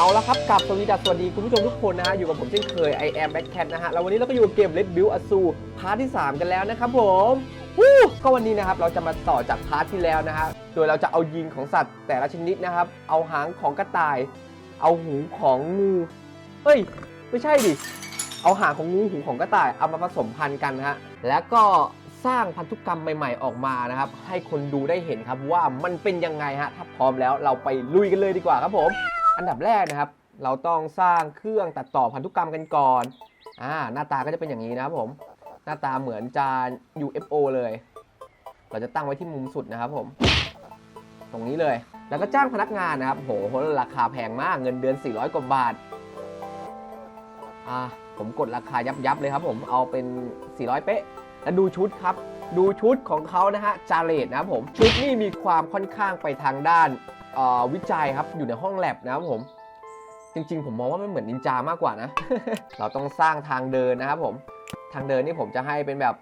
เอาละครับกับสวีดัสสวัสดีคุณผู้ชมทุกคนนะฮะอยู่กับผมเช่นเคย I am Black Cat นะฮะแล้ววันนี้เราก็อยู่กับเกม Red Build a z u พาร์ทที่ 3 กันแล้วนะครับผมวู้ก็วันนี้นะครับเราจะมาต่อจากพาร์ทที่แล้วนะฮะโดยเราจะเอายิงของสัตว์แต่ละชนิดนะครับ เอาหางของกระต่าย เอาหูของงูเฮ้ย ไม่ใช่ดิเอาหางของงูหูของกระต่ายเอามาผสมพันธุ์กันนะฮะแล้วก็สร้างพันธุกรรมใหม่ ๆ ออกมานะครับ ให้คนดูได้เห็นครับว่ามันเป็นยังไงฮะถ้าพร้อมแล้วเราไปลุยกันเลยดีกว่าครับผม อันดับแรกนะครับ เราต้องสร้างเครื่องตัดต่อพันธุกรรมกันก่อนอ่าหน้าตาก็จะเป็นอย่างนี้นะครับผม หน้าตาเหมือนจาน UFO เลย เราจะตั้งไว้ที่มุมสุดนะครับผม ตรงนี้เลย แล้วก็จ้างพนักงานนะครับโหราคาแพงมากเงินเดือน 400 กว่าบาทอ่าผมกดราคายับยับเลยครับผมเอาเป็น 400 เป๊ะ แล้วดูชุดครับ ดูชุดของเขานะฮะจาเลตนะครับผม ชุดนี่มีความค่อนข้างไปทางด้าน วิจัยครับอยู่ในห้องแลบนะครับผม จริง ๆ ผมมองว่ามันเหมือนนินจามากกว่านะ เราต้องสร้างทางเดินนะครับผมทางเดินนี่ผมจะให้เป็นแบบ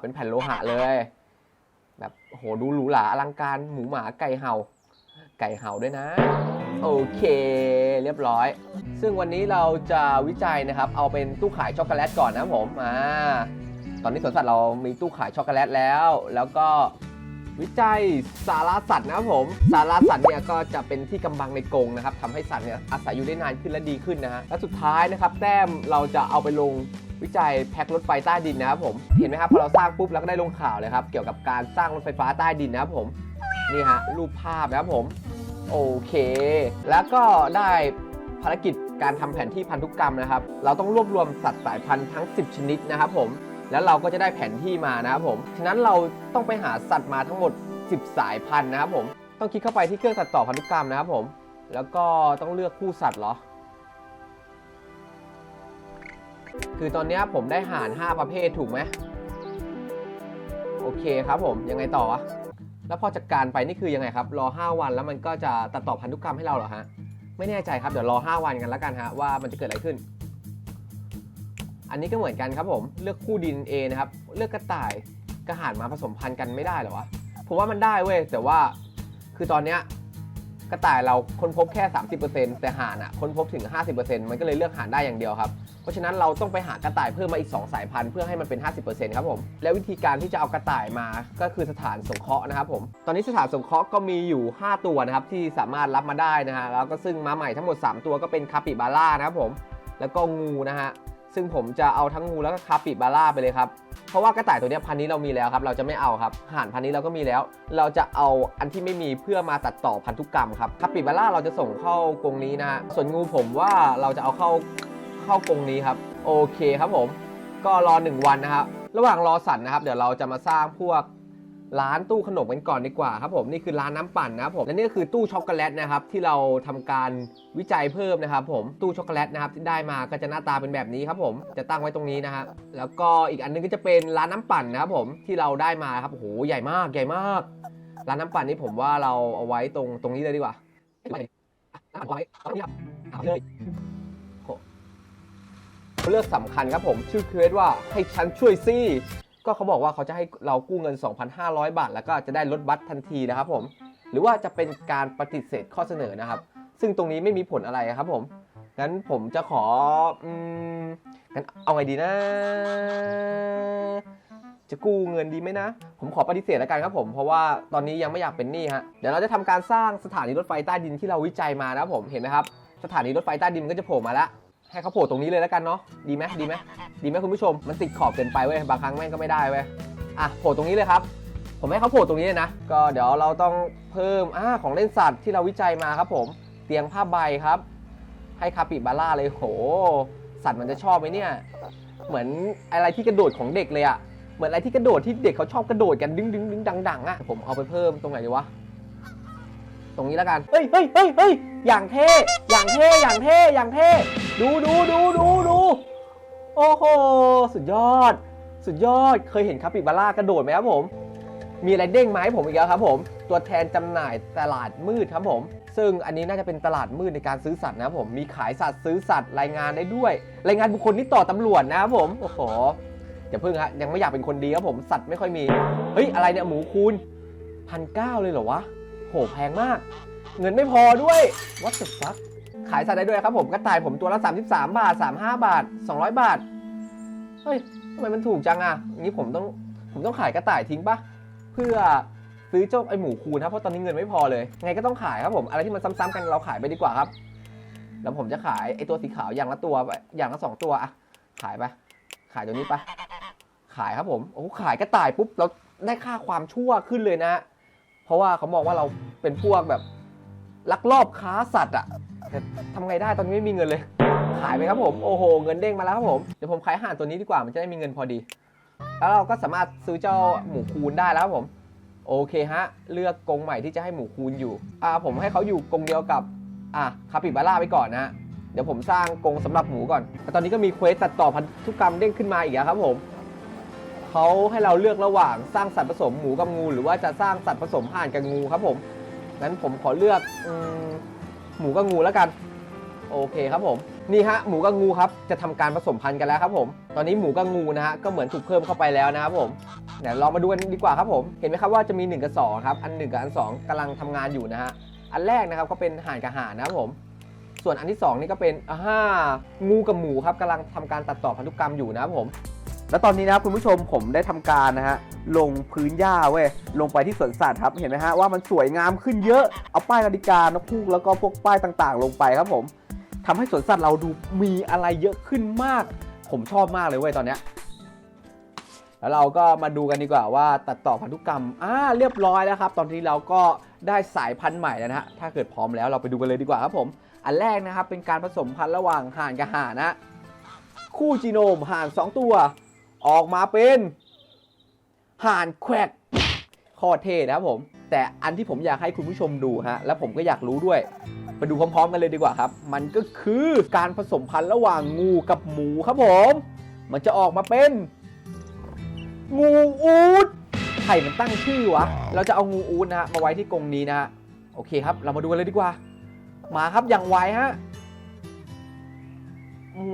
เป็นแผ่นโลหะเลย แบบโหดูหรูหราอลังการหมูหมาไก่เห่า ไก่เห่าด้วยนะ โอเค เรียบร้อย ซึ่งวันนี้เราจะวิจัยนะครับ เอาเป็นตู้ขายช็อกโกแลตก่อนนะครับผมอ่าตอนนี้สวนสัตว์เรามีตู้ขายช็อกโกแลตแล้ว แล้วก็ วิจัยสารสัตว์นะครับผม สารสัตว์เนี่ยก็จะเป็นที่กำบังในกรงนะครับทำให้สัตว์เนี่ยอาศัยอยู่ได้นานขึ้นและดีขึ้นนะฮะและสุดท้ายนะครับแต้มเราจะเอาไปลงวิจัยแพ็ครถไฟใต้ดินนะครับผมเห็นไหมครับพอเราสร้างปุ๊บเราก็ได้ลงข่าวเลยครับเกี่ยวกับการสร้างรถไฟฟ้าใต้ดินนะครับผมนี่ฮะรูปภาพนะครับผมโอเค แล้วก็ได้ภารกิจการทำแผนที่พันธุกรรมนะครับ เราต้องรวบรวมสัตว์สายพันธุ์ทั้ง 10 ชนิดนะครับผม แล้วเราก็จะได้แผนที่มานะครับผม ฉะนั้นเราต้องไปหาสัตว์มาทั้งหมด 10 สายพันธุ์นะครับผม ต้องคลิกเข้าไปที่เครื่องตัดต่อพันธุกรรมนะครับผม แล้วก็ต้องเลือกคู่สัตว์เหรอ คือตอนนี้ผมได้หาน5ประเภทถูกไหม โอเคครับผม ยังไงต่อวะ แล้วพอจัดการไปนี่คือยังไงครับ รอ 5 วันแล้วมันก็จะตัดต่อพันธุกรรมให้เราเหรอฮะ ไม่แน่ใจครับ เดี๋ยวรอ 5 วันกันแล้วกันฮะว่ามันจะเกิดอะไรขึ้น อันนี้ก็เหมือนกันครับผมเลือกคู่ดิน A นะครับ เลือกกระต่ายกระหานมาผสมพันธุ์กันไม่ได้เหรอวะผมว่ามันได้เว้ยแต่ว่าคือตอนเนี้ยกระต่ายเราค้นพบแค่ 30%แต่ห่านอะค้นพบถึง 50%มันก็เลยเลือกห่านได้อย่างเดียวครับ เพราะฉะนั้นเราต้องไปหากระต่ายเพิ่มมาอีก 2 สายพันธุ์เพื่อให้มันเป็น 50%ครับผม และวิธีการที่จะเอากระต่ายมาก็คือสถานสงเคราะห์นะครับผม ตอนนี้สถานสงเคราะห์ก็มีอยู่ 5 ตัวนะครับที่สามารถรับมาได้นะฮะแล้วก็ซึ่งมาใหม่ทั้งหมด 3 ตัวก็เป็นคาปิบาร่านะครับผม แล้วก็งูนะฮะ ซึ่งผมจะเอาทั้งงูแล้วก็คาปิบาร่าไปเลยครับ เพราะว่ากระต่ายตัวนี้พันนี้เรามีแล้วครับ เราจะไม่เอาครับห่านพันนี้เราก็มีแล้ว เราจะเอาอันที่ไม่มีเพื่อมาตัดต่อพันธุกรรมครับคาปิบาร่าเราจะส่งเข้ากรงนี้นะฮะส่วนงูผมว่าเราจะเอาเข้าเข้ากรงนี้ครับโอเคครับผม ก็รอ 1 วันนะครับระหว่างรอสัตว์นะครับ เดี๋ยวเราจะมาสร้างพวก ร้านตู้ขนมกันก่อนดีกว่าครับผมนี่คือร้านน้ำปั่นนะครับผมและนี่ก็คือตู้ช็อกโกแลตนะครับที่เราทำการวิจัยเพิ่มนะครับผมตู้ช็อกโกแลตนะครับที่ได้มาก็จะหน้าตาเป็นแบบนี้ครับผมจะตั้งไว้ตรงนี้นะฮะแล้วก็อีกอันนึงก็จะเป็นร้านน้ำปั่นนะครับผมที่เราได้มาครับโอ้โหใหญ่มากใหญ่มาก ร้านน้ำปั่นนี่ผมว่าเราเอาไว้ตรงตรงนี้เลยดีกว่าไปน้ำปั่นไว้ตรงนี้ครับเอาเลยเลือกสำคัญครับผมชื่อเควสว่าให้ฉันช่วยซี่ ก็เขาบอกว่าเขาจะให้เรากู้เงิน 2,500 บาท แล้วก็จะได้ลดบัตรทันทีนะครับผมหรือว่าจะเป็นการปฏิเสธข้อเสนอนะครับ ซึ่งตรงนี้ไม่มีผลอะไรครับผมงั้นผมจะขออืมงั้นเอาไงดีนะ จะกู้เงินดีไหมนะ ผมขอปฏิเสธแล้วกันครับผม เพราะว่าตอนนี้ยังไม่อยากเป็นหนี้ฮะ เดี๋ยวเราจะทำการสร้างสถานีรถไฟใต้ดินที่เราวิจัยมานะครับผม เห็นไหมครับ สถานีรถไฟใต้ดินมันก็จะโผล่มาแล้ว ให้เขาโผล่ตรงนี้เลยแล้วกันเนาะดีไหมดีไหมดีไหมคุณผู้ชมมันติดขอบเกินไปเว้ยบางครั้งแม่งก็ไม่ได้เว้ยอะโผล่ตรงนี้เลยครับ ผมให้เขาโผล่ตรงนี้เลยนะ ก็เดี๋ยวเราต้องเพิ่มอ่าของเล่นสัตว์ที่เราวิจัยมาครับ ผมเตียงผ้าใบครับ ให้คาปิบาร่าเลยโห สัตว์มันจะชอบไหมเนี่ย เหมือนอะไรที่กระโดดของเด็กเลยอะเหมือนอะไรที่กระโดดที่เด็กเขาชอบกระโดดกันดึงดึงดึงดังดังอะผมเอาไปเพิ่มตรงไหนดีวะตรงนี้แล้วกันเฮ้ยเฮ้ยเฮ้ยเฮ้ยอย่างเท่อย่างเท่อย่างเท่อย่างเท่ ดูดูดูดูดูโอ้โหสุดยอด สุดยอดเคยเห็นคาปิบาร่ากระโดดไหมครับผม มีอะไรเด้งมาให้ผมอีกแล้วครับผม ตัวแทนจำหน่ายตลาดมืดครับผม ซึ่งอันนี้น่าจะเป็นตลาดมืดในการซื้อสัตว์นะครับผมมีขายสัตว์ซื้อสัตว์รายงานได้ด้วย รายงานบุคคลที่ต่อตำรวจนะครับผมโอ้โหอย่าเพิ่งฮะยังไม่อยากเป็นคนดีครับผมสัตว์ไม่ค่อยมีเฮ้ยอะไรเนี่ยหมูคูณพันเก้าเลยเหรอวะโหแพงมาก เงินไม่พอด้วย what the fuck ขายสัตว์ได้ด้วยครับผมกระต่ายผมตัวละ 33 บาท 35 บาท 200 บาท เฮ้ยทำไมมันถูกจังอะอย่างนี้ผมต้องผมต้องขายกระต่ายทิ้งปะเพื่อซื้อเจ้าไอหมูคูณครับเพราะตอนนี้เงินไม่พอเลย ไงก็ต้องขายครับผม อะไรที่มันซ้ำๆกันเราขายไปดีกว่าครับ แล้วผมจะขายไอตัวสีขาวอย่างละตัวไปอย่างละสองตัวอะขายไปขายตัวนี้ไปขายครับผมโอ้ขายกระต่ายปุ๊บเราได้ค่าความชั่วขึ้นเลยนะ เพราะว่าเขามองว่าเราเป็นพวกแบบลักลอบค้าสัตว์อะ แต่ทำไงได้ตอนนี้ไม่มีเงินเลย ขายไปครับผม โอ้โห เงินเด้งมาแล้วครับผม เดี๋ยวผมขายห่านตัวนี้ดีกว่า มันจะได้มีเงินพอดี แล้วเราก็สามารถซื้อเจ้าหมูคูณได้แล้วครับผม โอเคฮะ เลือกกรงใหม่ที่จะให้หมูคูณอยู่ อ่า ผมให้เขาอยู่กรงเดียวกับ อะคาปิบาร่าไปก่อนนะเดี๋ยวผมสร้างกรงสำหรับหมูก่อนแต่ตอนนี้ก็มีเควสตัดต่อพันธุกรรมเด้งขึ้นมาอีกแล้วครับผมเขาให้เราเลือกระหว่างสร้างสัตว์ผสมหมูกับงู หรือว่าจะสร้างสัตว์ผสมห่านกับงูครับผม งั้นผมขอเลือกอม หมูกับงูแล้วกัน โอเคครับผม นี่ฮะหมูกับงูครับจะทำการผสมพันธุ์กันแล้วครับผม ตอนนี้หมูกับงูนะฮะก็เหมือนถูกเพิ่มเข้าไปแล้วนะครับผมเดี๋ยวลองมาดูกันดีกว่าครับผม เห็นไหมครับว่าจะมี 1 กับ 2 ครับ อัน 1 กับอัน 2กำลังทำงานอยู่นะฮะ อันแรกนะครับก็เป็นห่านกับห่านนะครับผม ส่วนอันที่ 2 นี่ก็เป็นอ่างูกับหมูครับกำลังทำการตัดต่อพันธุกรรมอยู่นะครับผม แล้วตอนนี้นะครับคุณผู้ชมผมได้ทำการนะฮะลงพื้นหญ้าเว้ยลงไปที่สวนสัตว์ครับเห็นไหมฮะว่ามันสวยงามขึ้นเยอะเอาป้ายนาฬิกานกพูกแล้วก็พวกป้ายต่างๆ ลงไปครับผมทำให้สวนสัตว์เราดูมีอะไรเยอะขึ้นมาก ผมชอบมากเลยเว้ยตอนเนี้ยแล้วเราก็มาดูกันดีกว่าว่าตัดต่อพันธุกรรมอ่าเรียบร้อยแล้วครับ ตอนนี้เราก็ได้สายพันธุ์ใหม่แล้วนะฮะถ้าเกิดพร้อมแล้วเราไปดูกันเลยดีกว่าครับผม อันแรกนะครับเป็นการผสมพันธุ์ระหว่างห่านกับห่านนะคู่จีโนมห่านสองตัว ออกมาเป็นห่านแควกโคอเท่นะครับผม แต่อันที่ผมอยากให้คุณผู้ชมดูฮะ และผมก็อยากรู้ด้วย ไปดูพร้อมๆกันเลยดีกว่าครับ มันก็คือการผสมพันธุ์ระหว่างงูกับหมูครับผม มันจะออกมาเป็น งูอูดใครมันตั้งชื่อวะ เราจะเอางูอูดนะฮะมาไว้ที่กรงนี้นะฮะ โอเคครับ เรามาดูกันเลยดีกว่า มาครับอย่างไวฮะ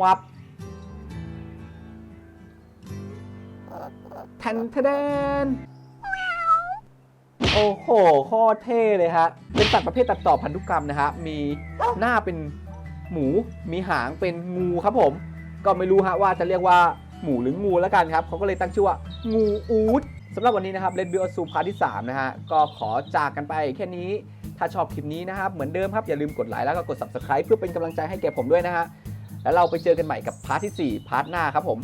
วับ แทนแทนโอ้โหโคตรเท่เลยฮะ เป็นสัตัดประเภทตัดต่อพันธุกรรมนะฮะ มีหน้าเป็นหมู มีหางเป็นงูครับผม ก็ไม่รู้ฮะว่าจะเรียกว่าหมูหรืองูแล้วกันครับ เขาก็เลยตั้งชื่อว่า งูอูดสำหรับวันนี้นะครับ Red Bill ซูพาร์ทที่ 3 นะฮะ ก็ขอจากกันไปแค่นี้ ถ้าชอบคลิปนี้นะครับ เหมือนเดิมครับ อย่าลืมกดไลค์แล้วก็กด subscribe เพื่อเป็นกำลังใจให้แก่ผมด้วยนะฮะ แล้วเราไปเจอกันใหม่กับพาร์ทที่ 4 พาร์ทหน้าครับผม